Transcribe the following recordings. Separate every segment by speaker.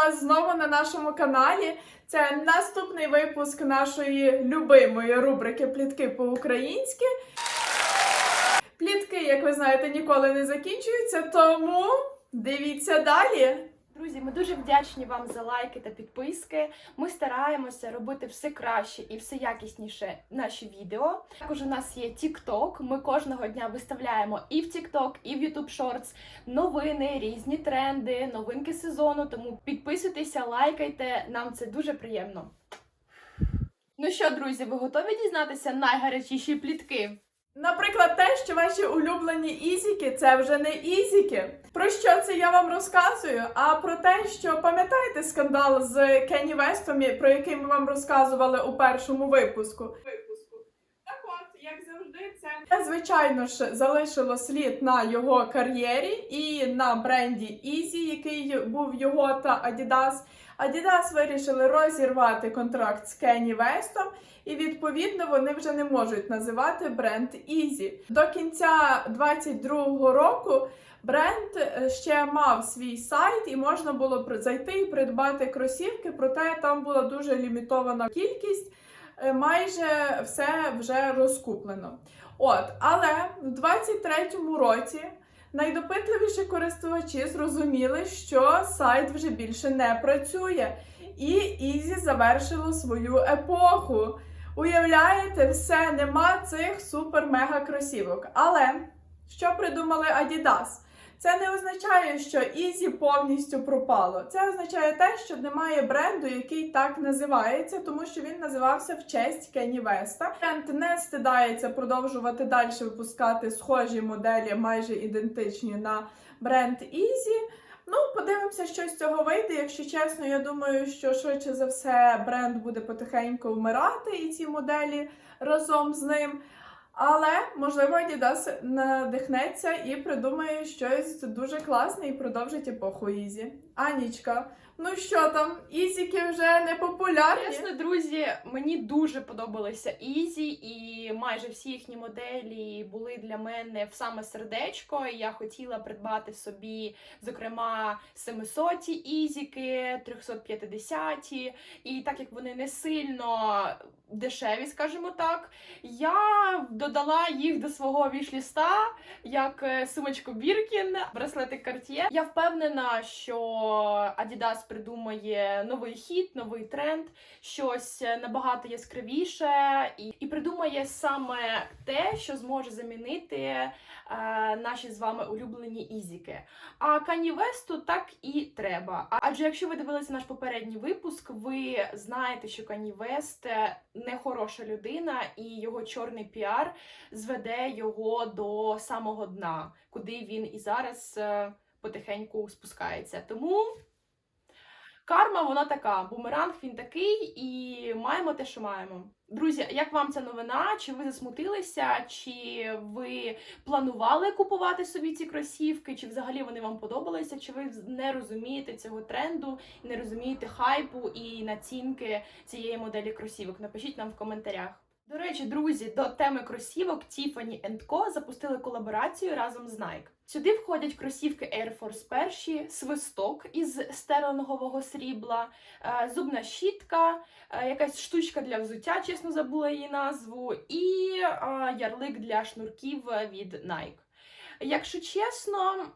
Speaker 1: вас знову на нашому каналі. Це наступний випуск нашої любимої рубрики Плітки по-українськи. Плітки, як ви знаєте, ніколи не закінчуються, тому дивіться далі.
Speaker 2: Друзі, ми дуже вдячні вам за лайки та підписки. Ми стараємося робити все краще і все якісніше наші відео. Також у нас є TikTok. Ми кожного дня виставляємо і в TikTok, і в YouTube Shorts новини, різні тренди, новинки сезону. Тому підписуйтеся, лайкайте. Нам це дуже приємно. Ну що, друзі, ви готові дізнатися найгарячіші плітки?
Speaker 1: Наприклад, те, що ваші улюблені ізіки це вже не ізіки. Про що це я вам розказую? А про те, що пам'ятаєте скандал з Кенні Вестом, про який ми вам розказували у першому випуску? Як завжди, це звичайно ж залишило слід на його кар'єрі і на бренді Easy, який був його та Adidas. Adidas вирішили розірвати контракт з Кенні Вестом. І відповідно вони вже не можуть називати бренд Easy. До кінця 22-го року бренд е, ще мав свій сайт, і можна було зайти і придбати кросівки, проте там була дуже лімітована кількість. Е, Майже все вже розкуплено. От, але в 23-му році найдопитливіші користувачі зрозуміли, що сайт вже більше не працює, і Easy завершило свою епоху. Уявляєте, все, нема цих супер-мега кросівок. Але що придумали Adidas? Це не означає, що Easy повністю пропало. Це означає те, що немає бренду, який так називається, тому що він називався в честь Кенні Веста. Бренд не стидається продовжувати далі випускати схожі моделі, майже ідентичні на бренд Easy. Ну, подивимося, що з цього вийде. Якщо чесно, я думаю, що швидше за все бренд буде потихеньку вмирати і ці моделі разом з ним. Але можливо Adidas надихнеться і придумає щось дуже класне і продовжить епоху Ізі. Анічка, ну що там? Ізіки вже не популярні.
Speaker 2: Чесно, друзі, мені дуже подобалися Ізі, і майже всі їхні моделі були для мене в саме сердечко. І я хотіла придбати собі, зокрема, 700 ізіки, 350. І так як вони не сильно дешеві, скажімо так, я додала їх до свого вішліста, як е, сумочку Біркін, браслетик Cartier. Я впевнена, що Adidas придумає новий хіт, новий тренд, щось набагато яскравіше, і, і придумає саме те, що зможе замінити е, наші з вами улюблені ізіки. А Кані Весту так і треба. Адже якщо ви дивилися наш попередній випуск, ви знаєте, що Кані Вест е, не хороша людина, і його чорний піар зведе його до самого дна, куди він і зараз е, потихеньку спускається. Тому карма вона така, бумеранг він такий, і маємо те, що маємо. Друзі, як вам ця новина? Чи ви засмутилися? Чи ви планували купувати собі ці кросівки? Чи взагалі вони вам подобалися? Чи ви не розумієте цього тренду, не розумієте хайпу і націнки цієї моделі кросівок? Напишіть нам в коментарях. До речі, друзі, до теми кросівок Tiffany Co. запустили колаборацію разом з Nike. Сюди входять кросівки Air Force перші, свисток із стерлингового срібла, е, зубна щітка, е, якась штучка для взуття, чесно забула її назву, і е, ярлик для шнурків від Nike. Якщо чесно,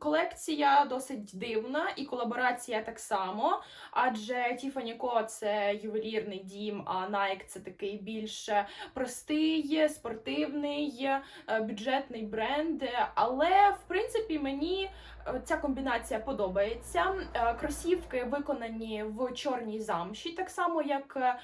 Speaker 2: колекція досить дивна, і колаборація так само. Адже Tiffany Co. це ювелірний дім, а Nike це такий більш простий, спортивний, е, бюджетний бренд. Але в принципі мені е, ця комбінація подобається. Е, Кросівки виконані в чорній замші, так само як е,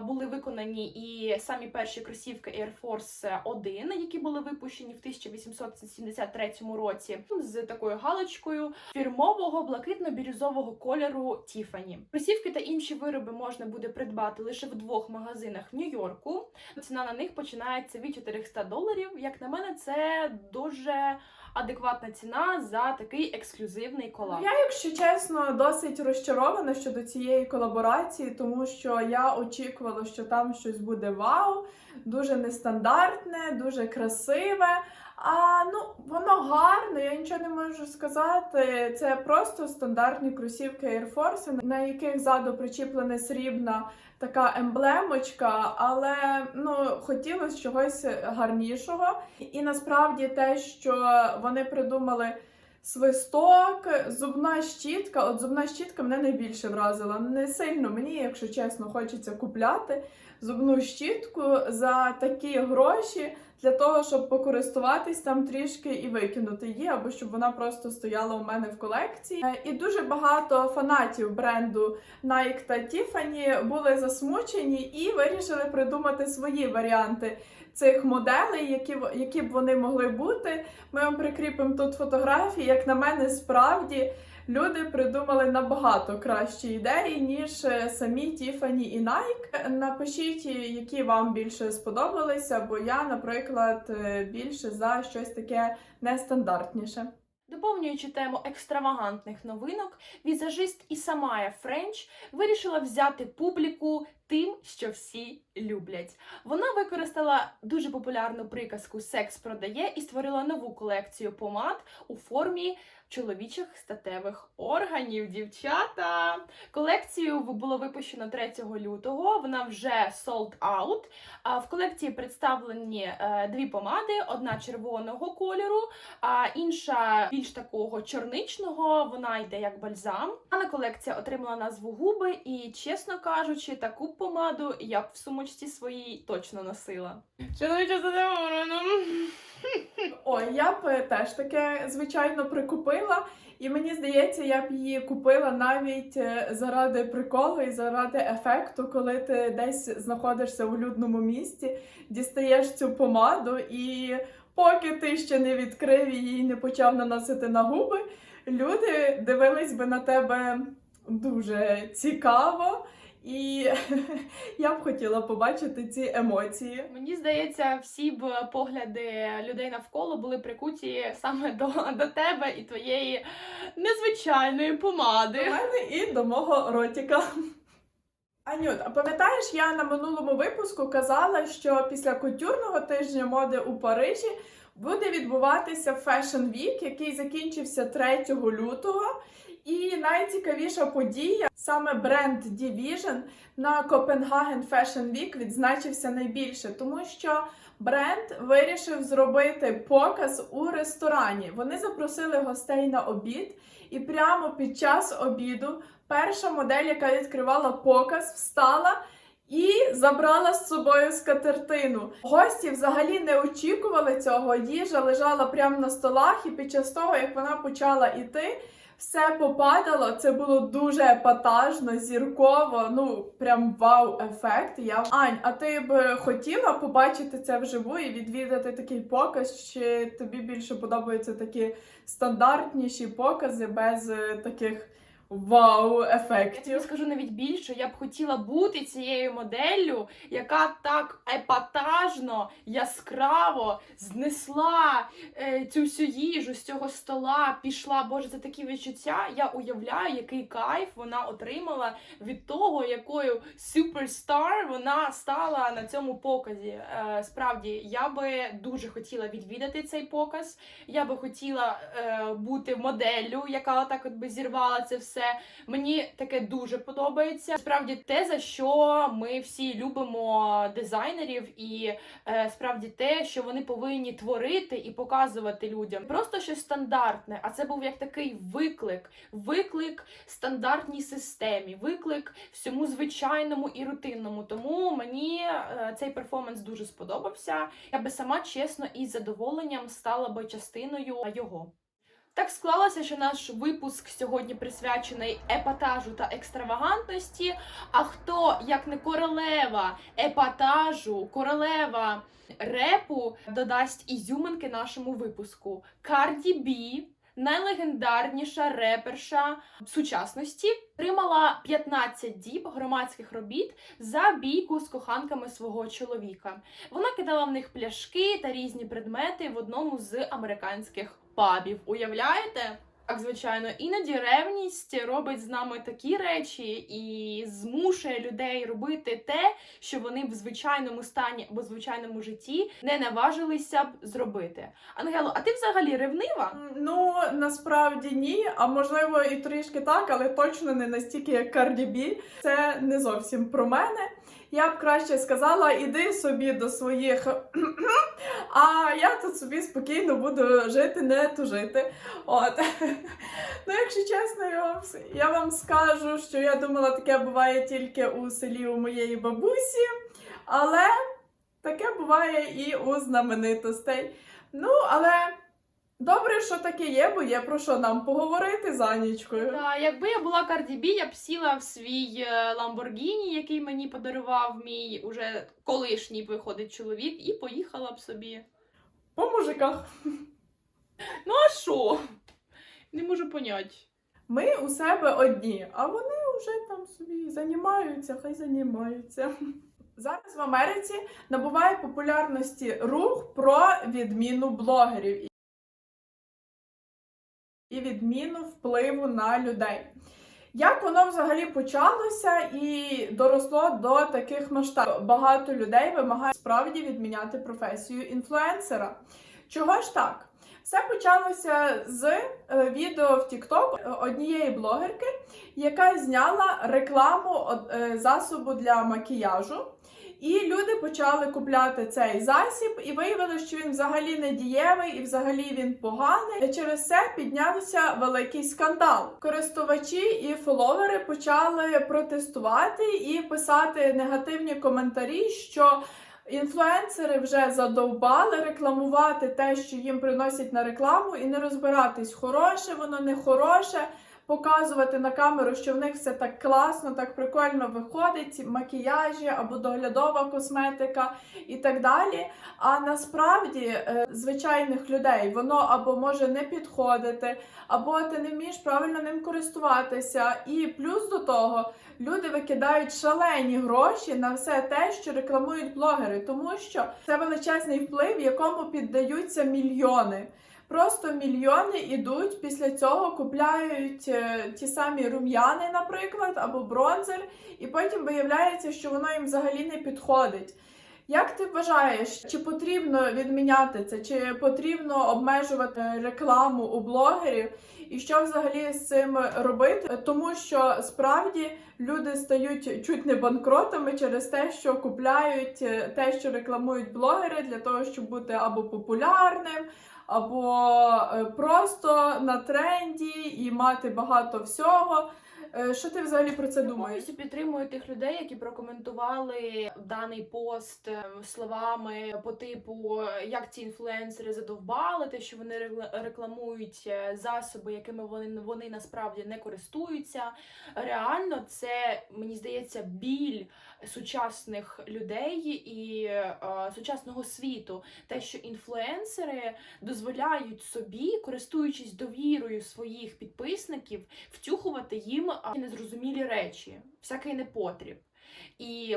Speaker 2: були виконані і самі перші кросівки Air Force 1, які були випущені в 1873 році, з такою галочкою фірмового блакитно-бірюзового кольору Tiffany. Кросівки та інші вироби можна буде придбати лише в двох магазинах в Нью-Йорку. Ціна на них починається від 400 доларів. Як на мене, це дуже адекватна ціна за такий ексклюзивний колаб.
Speaker 1: Я, якщо чесно, досить розчарована щодо цієї колаборації, тому що я очікувала, що там щось буде вау. дуже нестандартне, дуже красиве. А ну, воно гарне, я нічого не можу сказати. Це просто стандартні кросівки Air Force, на яких ззаду причіплена срібна така емблемочка, але ну хотілося чогось гарнішого. І насправді те, що вони придумали. Свисток, зубна щітка. От зубна щітка мене найбільше вразила. Не сильно мені, якщо чесно, хочеться купляти зубну щітку за такі гроші для того, щоб покористуватись там трішки і викинути її, або щоб вона просто стояла у мене в колекції. Е, І дуже багато фанатів бренду Nike та Tiffany були засмучені і вирішили придумати свої варіанти цих моделей, які, які б вони могли бути. Ми вам прикріпимо тут фотографії. Як на мене, справді люди придумали набагато кращі ідеї, ніж е, самі Тіфані і Nike. Напишіть, які вам більше сподобалися, бо я, наприклад, е, більше за щось таке нестандартніше.
Speaker 2: Доповнюючи тему екстравагантних новинок, візажист Ісамая Френч вирішила взяти публіку тим, що всі люблять. Вона використала дуже популярну приказку Секс продає і створила нову колекцію помад у формі чоловічих статевих органів. Дівчата! Колекцію було випущено 3 лютого. Вона вже sold out. А в колекції представлені е, дві помади: одна червоного кольору, а інша більш такого чорничного, вона йде як бальзам. Дана колекція отримала назву губи, і, чесно кажучи, таку помаду я б в сумочці своїй точно носила. Чоловіче
Speaker 1: Ой, я б е, теж таке звичайно прикупила. І мені здається, я б її купила навіть е, заради приколу і заради ефекту, коли ти десь знаходишся у людному місці, дістаєш цю помаду, і поки ти ще не відкрив її і не почав наносити на губи, люди дивились би на тебе дуже цікаво. І я б хотіла побачити ці емоції.
Speaker 2: Мені здається, всі б погляди людей навколо були прикуті саме до, до тебе і твоєї незвичайної
Speaker 1: До
Speaker 2: помади.
Speaker 1: мене і до мого ротика. Анют, а пам'ятаєш, я на минулому випуску казала, що після кутюрного тижня моди у Парижі буде відбуватися Fashion Week, який закінчився 3 лютого. І найцікавіша подія саме бренд Division на Copenhagen Fashion Week відзначився найбільше, тому що бренд вирішив зробити показ у ресторані. Вони запросили гостей на обід, і прямо під час обіду перша модель, яка відкривала показ, встала. І забрала з собою скатертину. Гості взагалі не очікували цього. Їжа лежала прямо на столах, і під час того, як вона почала іти, все попадало. Це було дуже епатажно, зірково. Ну прям вау-ефект. Я Ань, а ти б хотіла побачити це вживу і відвідати такий показ? Чи тобі більше подобаються такі стандартніші покази без е, таких
Speaker 2: Я тобі скажу навіть більше, я б хотіла бути цією моделлю, яка так епатажно, яскраво знесла е, цю всю їжу з цього стола, пішла. Боже, це такі відчуття. Я уявляю, який кайф вона отримала від того, якою суперстар вона стала на цьому показі. Е, справді, я би дуже хотіла відвідати цей показ. Я би хотіла е, бути моделлю, яка отак от би зірвала це все. Мені таке дуже подобається. Справді, те за що ми всі любимо дизайнерів, і е, справді те, що вони повинні творити і показувати людям. Просто щось стандартне. А це був як такий виклик, виклик стандартній системі, виклик всьому звичайному і рутинному. Тому мені е, цей перформанс дуже сподобався. Я би сама чесно і задоволенням стала би частиною його. Так склалося, що наш випуск сьогодні присвячений епатажу та екстравагантності. А хто, як не королева епатажу, королева репу, додасть ізюминки нашому випуску? Карді Бі, найлегендарніша реперша сучасності, отримала 15 діб громадських робіт за бійку з коханками свого чоловіка. Вона кидала в них пляшки та різні предмети в одному з американських пабів. Уявляєте? Так, звичайно, іноді ревність робить з нами такі речі і змушує людей робити те, що вони в звичайному стані або звичайному житті не наважилися б зробити. Ангело, а ти взагалі ревнива?
Speaker 1: Ну насправді ні, а можливо і трішки так, але точно не настільки як B. Це не зовсім про мене. Я б краще сказала, іди собі до своїх, а я тут собі спокійно буду жити, не тужити. От. Ну, якщо чесно, я вам, скажу, що я думала, таке буває тільки у селі у моєї бабусі, але таке буває і у знаменитостей. Ну, але добре, що таке є, бо є про що нам поговорити за нічкою.
Speaker 2: Та, якби я була B, я б сіла в свій е, Ламборгіні, який мені подарував мій уже колишній виходить чоловік, і поїхала б собі.
Speaker 1: По мужиках.
Speaker 2: Ну а що? Не можу поняти.
Speaker 1: Ми у себе одні, а вони вже там собі займаються, хай займаються. Зараз в Америці набуває популярності рух про відміну блогерів і відміну впливу на людей. Як воно взагалі почалося і доросло до таких масштабів? Багато людей вимагають справді відміняти професію інфлюенсера. Чого ж так? Все почалося з е, відео в TikTok однієї блогерки, яка зняла рекламу е, засобу для макіяжу. І люди почали купляти цей засіб, і виявилося, що він взагалі не дієвий і взагалі він поганий. І через це піднявся великий скандал. Користувачі і фоловери почали протестувати і писати негативні коментарі, що інфлюенсери вже задовбали рекламувати те, що їм приносять на рекламу, і не розбиратись, хороше воно, не хороше. Показувати на камеру, що в них все так класно, так прикольно виходить, макіяжі або доглядова косметика і так далі. А насправді е, звичайних людей воно або може не підходити, або ти не вмієш правильно ним користуватися. І плюс до того люди викидають шалені гроші на все те, що рекламують блогери, тому що це величезний вплив, якому піддаються мільйони. Просто мільйони ідуть після цього, купляють е, ті самі рум'яни, наприклад, або бронзер, і потім виявляється, що воно їм взагалі не підходить. Як ти вважаєш, чи потрібно відміняти це, чи потрібно обмежувати рекламу у блогерів, і що взагалі з цим робити? Тому що справді люди стають чуть не банкротами через те, що купляють е, те, що рекламують блогери, для того, щоб бути або популярним, або е, просто на тренді і мати багато всього. Е, Що ти взагалі про це
Speaker 2: Я
Speaker 1: думаєш?
Speaker 2: повністю підтримую тих людей, які прокоментували даний пост е, словами по типу, як ці інфлюенсери задовбали, те, що вони рекламують е, засоби, якими вони вони насправді не користуються. Реально, це мені здається біль сучасних людей і е, сучасного світу. Те, що інфлюенсери дозволяють собі, користуючись довірою своїх підписників, втюхувати їм незрозумілі речі, всякий непотріб. І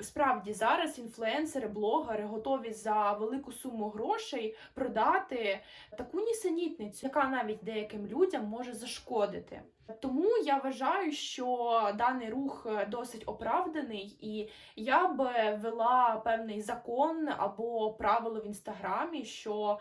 Speaker 2: справді зараз інфлюенсери, блогери готові за велику суму грошей продати таку нісенітницю, яка навіть деяким людям може зашкодити. Тому я вважаю, що даний рух досить оправданий, і я б ввела певний закон або правило в інстаграмі, що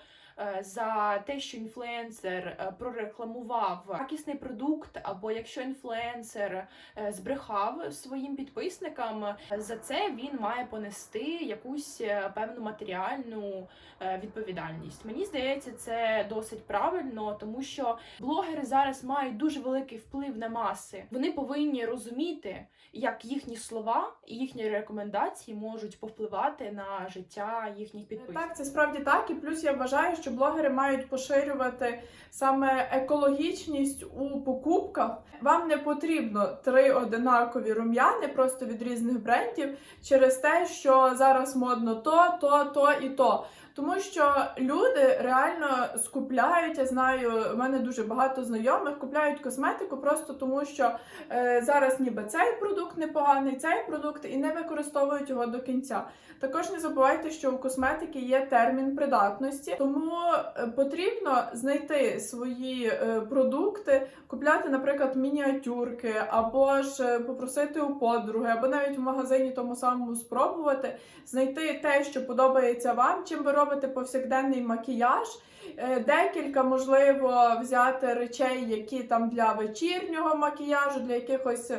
Speaker 2: за те, що інфлюенсер е, прорекламував якісний продукт, або якщо інфлюенсер е, збрехав своїм підписникам, е, за це він має понести якусь е, певну матеріальну е, відповідальність. Мені здається, це досить правильно, тому що блогери зараз мають дуже великий вплив на маси. Вони повинні розуміти, як їхні слова і їхні рекомендації можуть повпливати на життя їхніх підписників.
Speaker 1: Так, це справді так. І плюс я вважаю, що блогери мають поширювати саме екологічність у покупках. Вам не потрібно три одинакові рум'яни просто від різних брендів через те, що зараз модно то, то, то і то. Тому що люди реально скупляють. Я знаю, в мене дуже багато знайомих купляють косметику просто тому, що е, зараз ніби цей продукт непоганий, цей продукт і не використовують його до кінця. Також не забувайте, що у косметики є термін придатності, тому е, потрібно знайти свої е, продукти, купляти, наприклад, мініатюрки, або ж е, попросити у подруги, або навіть в магазині тому самому спробувати, знайти те, що подобається вам, чим ви робите повсякденний макіяж. Е, Декілька можливо взяти речей, які там для вечірнього макіяжу, для якихось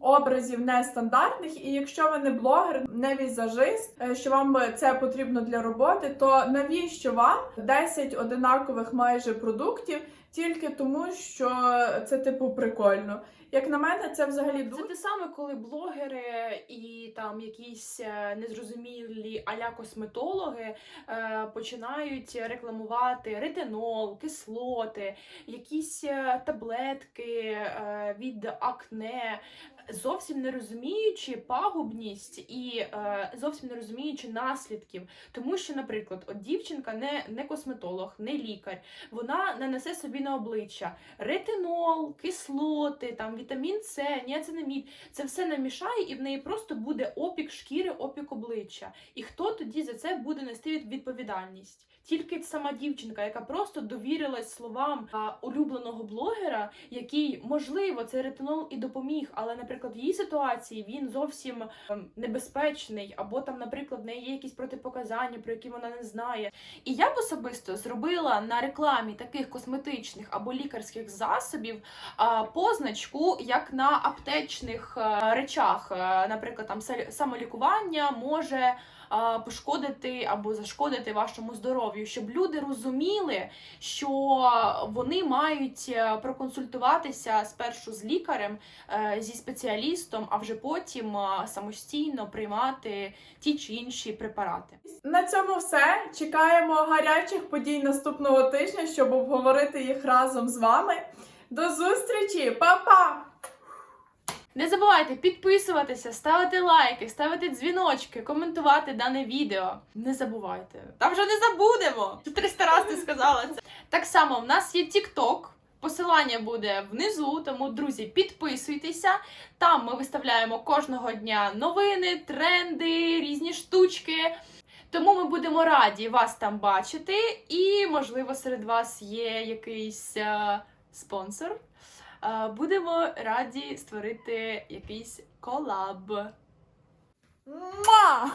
Speaker 1: образів нестандартних. І якщо ви не блогер, не візажист, е, що вам це потрібно для роботи, то навіщо вам 10 одинакових майже продуктів тільки тому, що це типу прикольно? Як на мене, це взагалі
Speaker 2: Це те саме, коли блогери і там якісь е, незрозумілі аля косметологи е, починають рекламувати ретинол, кислоти, якісь е, таблетки е, від акне. Зовсім не розуміючи пагубність і е, зовсім не розуміючи наслідків, тому що, наприклад, от дівчинка не, не косметолог, не лікар, вона нанесе собі на обличчя ретинол, кислоти, там вітамін С, ніацинамід. Це все намішає, і в неї просто буде опік шкіри, опік обличчя. І хто тоді за це буде нести відповідальність? Тільки сама дівчинка, яка просто довірилась словам улюбленого блогера, який, можливо, цей ретинол і допоміг, але, наприклад, в її ситуації він зовсім ем, небезпечний, або там, наприклад, в неї є якісь протипоказання, про які вона не знає. І я б особисто зробила на рекламі таких косметичних або лікарських засобів позначку, як на аптечних е, речах. Е, Наприклад, там самолікування може пошкодити або зашкодити вашому здоров'ю, щоб люди розуміли, що вони мають е, проконсультуватися спершу з лікарем, е, зі спеціалістом, а вже потім е, самостійно приймати ті чи інші препарати.
Speaker 1: На цьому все. Чекаємо гарячих подій наступного тижня, щоб обговорити їх разом з вами. До зустрічі, Па-па!
Speaker 2: Не забувайте підписуватися, ставити лайки, ставити дзвіночки, коментувати дане відео. Не забувайте. Та вже не забудемо. 300 разів ти сказала це. Так само, в нас є TikTok. Посилання буде внизу, тому друзі, підписуйтеся. Там ми виставляємо кожного дня новини, тренди, різні штучки. Тому ми будемо раді вас там бачити. І, можливо, серед вас є якийсь е, спонсор. Е, будемо раді створити якийсь колаб.
Speaker 1: Муа!